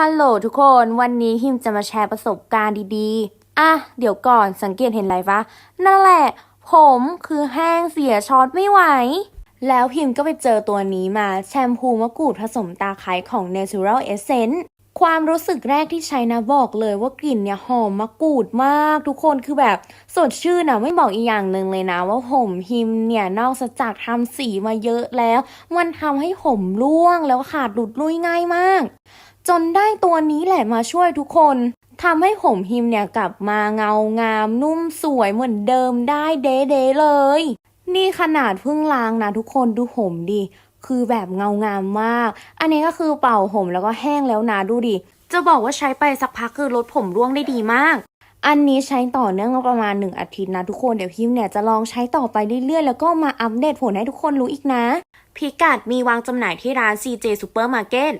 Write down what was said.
ฮัลโหลทุกคนวันนี้ฮิมจะมาแชร์ประสบการณ์ดีๆ อะ เดี๋ยวก่อนสังเกตเห็นอะไรปะนั่นแหละ ผมคือแห้งเสียช็อตไม่ไหว แล้วพิมก็ไปเจอตัวนี้มาแชมพูมะกรูดผสมตาไคร้ของ Natural Essence ความรู้สึกแรกที่ใช้นะบอกเลยว่ากลิ่นเนี่ยหอมมะกรูดมากทุกคนคือแบบสดชื่นนะไม่บอกอีกอย่างหนึ่งเลยนะ ว่าผมฮิมเนี่ยนอกจากทำสีมาเยอะแล้ว มันทำให้ผมร่วงแล้วขาดหลุดลุยง่ายมาก จนได้ตัวนี้แหละมาช่วยทุกคนทำให้ผมฮิมเนี่ยกลับมาเงางามนุ่มสวยเหมือนเดิมได้เด๊ๆเลย นี่ขนาดเพิ่งล้างนะทุกคนดูผมดิคือแบบเงางามมาก อันนี้ก็คือเป่าผมแล้วก็แห้งแล้วนะดูดิ จะบอกว่าใช้ไปสักพักคือลดผมร่วงได้ดีมาก อันนี้ใช้ต่อเนื่องมาประมาณหนึ่งอาทิตย์นะทุกคนเดี๋ยวพิมเนี่ยจะลองใช้ต่อไปเรื่อยๆ แล้วก็มาอัปเดตผลให้ทุกคนรู้อีกนะ พิกัดมีวางจำหน่ายที่ร้าน CJ Supermarket